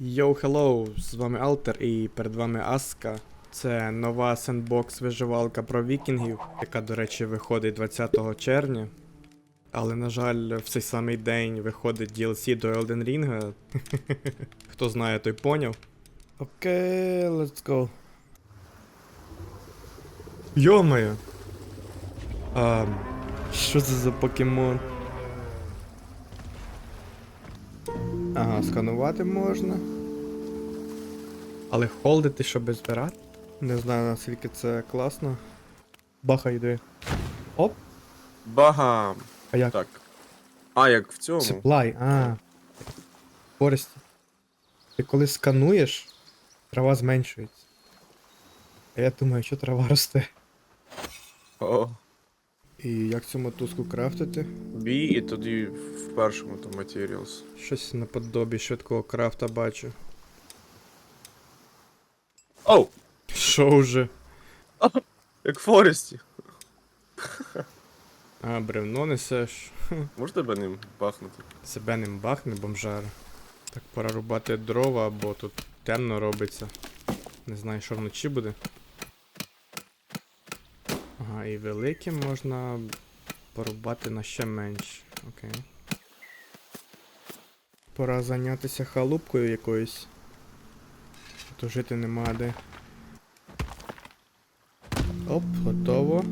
Йоу, хеллоу! З вами Алтер і перед вами Аска. Це нова сендбокс виживалка про вікінгів, яка, до речі, виходить 20 червня. Але, на жаль, в цей самий день виходить DLC до Elden Ring. Хто знає, той поняв. Окей, let's go. Йомаю! А, що це за покемон? Ага, сканувати можна. Але холдити, щоб збирати? Не знаю наскільки це класно. Баха йде. Оп! Багам. А як? Так. А, як в цьому? Supply, а. Користі. Ти коли скануєш, трава зменшується. А я думаю, що трава росте. О. І як цю мотузку крафтити? Бі і тоді в першому то Materials. Щось наподобі швидкого крафта бачу. Оу! Що вже? Як в Форесті. А, бревно несеш. Можеш тебе ним пахнути? Себе ним бахне бомжар. Так пора рубати дрова, бо тут темно робиться. Не знаю, що вночі буде. Ага, і велике можна порубати на ще менш. Окей. Пора зайнятися халупкою якоюсь. А То жити нема де. Оп, готово.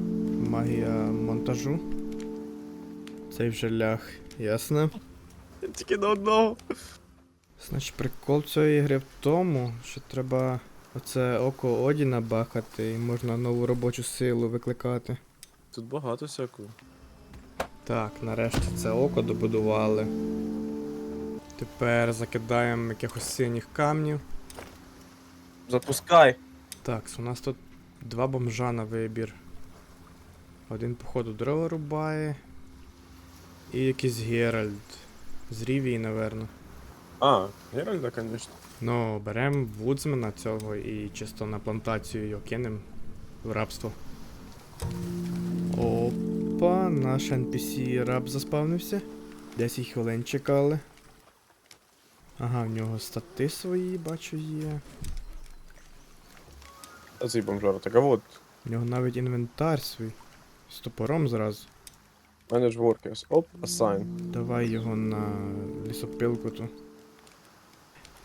Магія монтажу. Цей вже ляг, ясно. Тільки на одного. Значить, прикол цієї гри в тому, що треба оце око Одіна бахати і можна нову робочу силу викликати. Тут багато всякого. Так, нарешті це око добудували. Тепер закидаємо якихось синіх камнів. Запускай! Так, у нас тут два бомжа на вибір. Один, походу, дрова рубає. І якийсь Геральт. З Рівії, напевно. А, Геральда, звісно. Ну, беремо вудзмена цього і чисто на плантацію його кинемо в рабство. Опа, наш NPC раб заспавнився. 10 хвилин чекали. Ага, в нього стати свої, бачу, є. А цей бомжар. Так а от. В нього навіть інвентар свій. З топором зразу. Manage workers. Оп, assign. Давай його на лісопилку ту.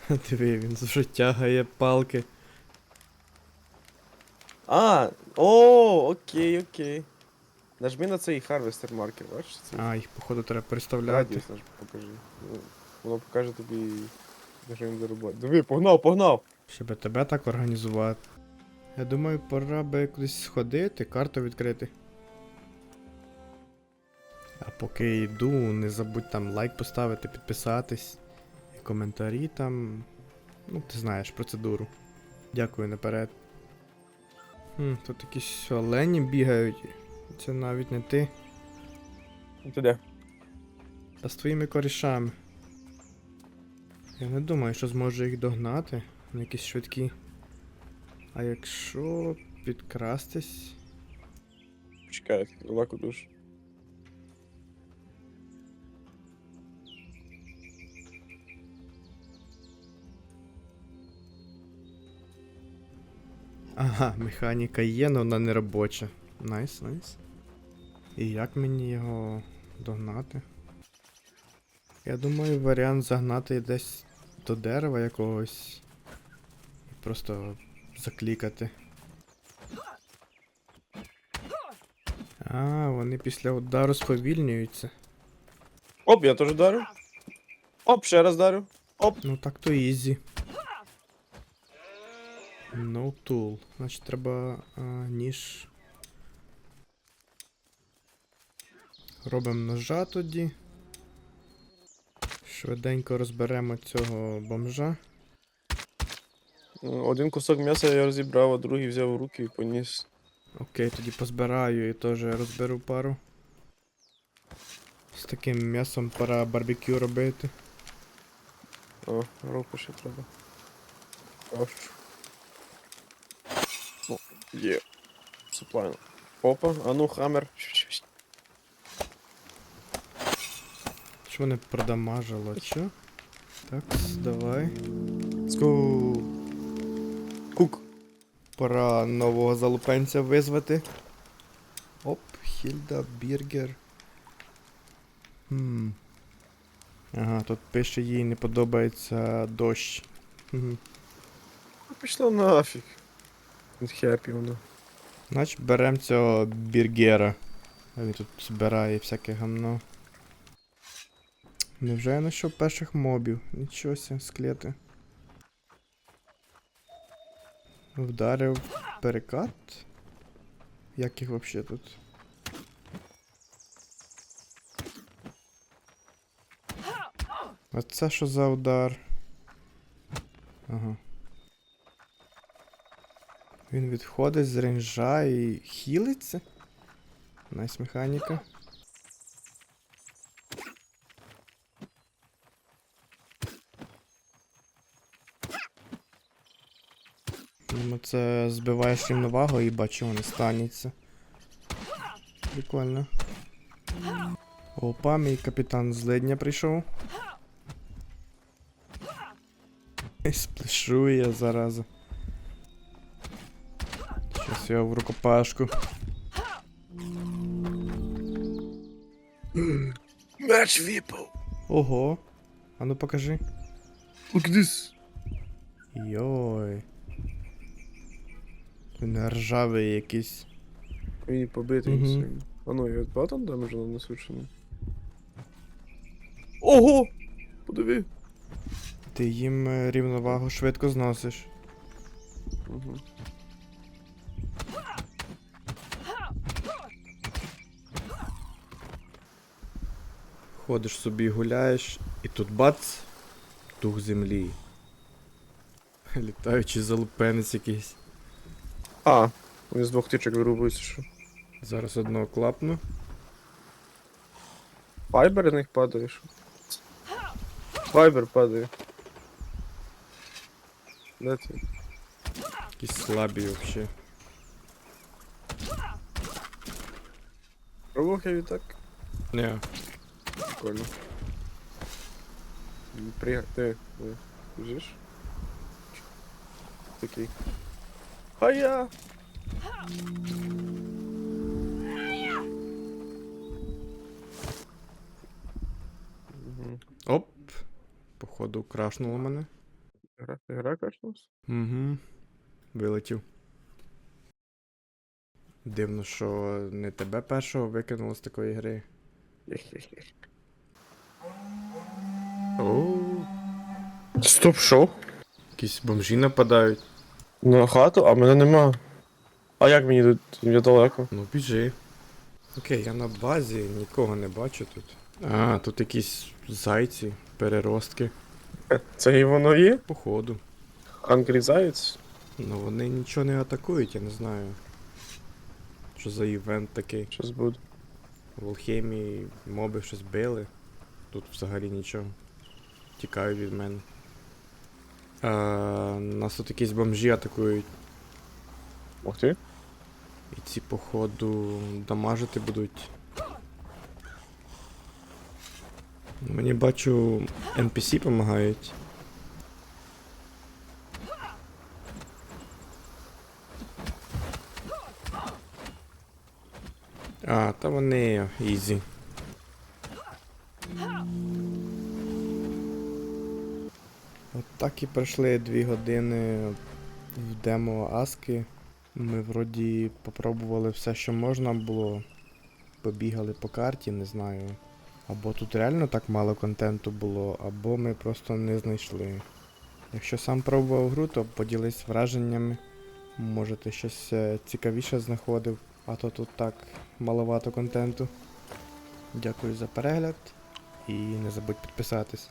Диви, він вже тягає палки. А, о, окей, окей. Нажми на цей харвестер маркер, бачиш? Це А, їх походу треба переставляти. радіус наш покажи. Ну, Воно покаже тобі, де що він зарубати. Диви, погнав, погнав! Щоб тебе так організувати. Я думаю, пора би кудись сходити, карту відкрити. А поки йду, не забудь там лайк поставити, підписатись. І коментарі там. Ну, ти знаєш процедуру. Дякую наперед. Хм, тут якісь олені бігають. Це навіть не ти. Ти де? Та з твоїми корішами. Я не думаю, що зможу їх догнати. Вони якісь швидкі. А якщо підкрастись. Чекай, лаку душ. Ага, механіка є, але вона не робоча. Найс, найс. І як мені його догнати? Я думаю, варіант загнати десь до дерева якогось. І просто заклікати. А, вони після удару сповільнюються. Оп, я теж дарю. Оп, ще раз дарю. Оп. Ну так то ізі. No tool. Значить треба а, ніж. Робимо ножа тоді. Швиденько розберемо цього бомжа. Ну, Один кусок м'яса я розібрав, а другий взяв в руки і поніс. Окей, тоді позбираю і теж розберу пару. З таким м'ясом пора барбекю робити. О, руку ще треба. Аж. О, є. Суплайно. Опа, а ну хаммер. Що мене продамажило, чо? Так, давай. Go. Кук. Пора нового залупенця визвати. Оп, Хільда Біргер. Хм. Ага, тут пише їй не подобається дощ. Пішло нафіг. Від хеппі воно. Значить берем цього біргера. А він тут збирає всяке гамно. Невже я знайшов перших мобів? Нічого ся, склети. Вдарив перекат? Як їх вообще тут? А це що за удар? Ага. Він відходить з ренжа і хілиться? Найс механіка. Ну, це збиваєш рівновагу і бачу, воно станеться. Прикольно. Опа, мій капітан злидня прийшов. Сплешує зараза. Щас я в рукопашку. Меч випав. Ого. А ну покажи. Look this. Йой. Він ржавий якийсь. Він побитий Мгм. сильно. А ну, я багато дамежу нанесу чи ні? Ого! Подиви. Ти їм е, рівновагу швидко зносиш. Угу. Ходиш собі гуляєш, і тут бац! Дух землі. Літаючий залупенець якийсь. А, він з двох тичок вирубується, що. Зараз одного клапну. Файбер на них падає, що. Файбер падає. Де ти? Якісь слабі вообще. Пробував я відтак? Не. Прикольно. М, Пригай, ти, ти, біжиш? Такий. Хая! Мгм. Оп! Походу крашнуло мене. Гра, гра качнулась? Угу. Вилетів. Дивно, що не тебе першого викинуло з такої гри. Стоп, шо? Якісь бомжі нападають. На хату, а мене нема. А як мені тут? Я далеко. Ну, біжи. Окей, я на базі, нікого не бачу тут. А, тут якісь зайці, переростки. Це і воно є? Походу. Hungry Заяць? Ну вони нічого не атакують, я не знаю. Що за івент такий. Щас буде. В алхемії моби щось били. Тут взагалі нічого. Тікають від мене. А, нас тут якісь бомжі атакують. Ух ти. І ці, походу, дамажити будуть. Мені бачу, NPC допомагають. А, та вони ізі. От так і пройшли дві години в демо Аски. Ми вроді попробували все, що можна було. Побігали по карті, не знаю. Або тут реально так мало контенту було, або ми просто не знайшли. Якщо сам пробував гру, то поділись враженнями. Може ти щось е, цікавіше знаходив, а то тут так маловато контенту. Дякую за перегляд і не забудь підписатись.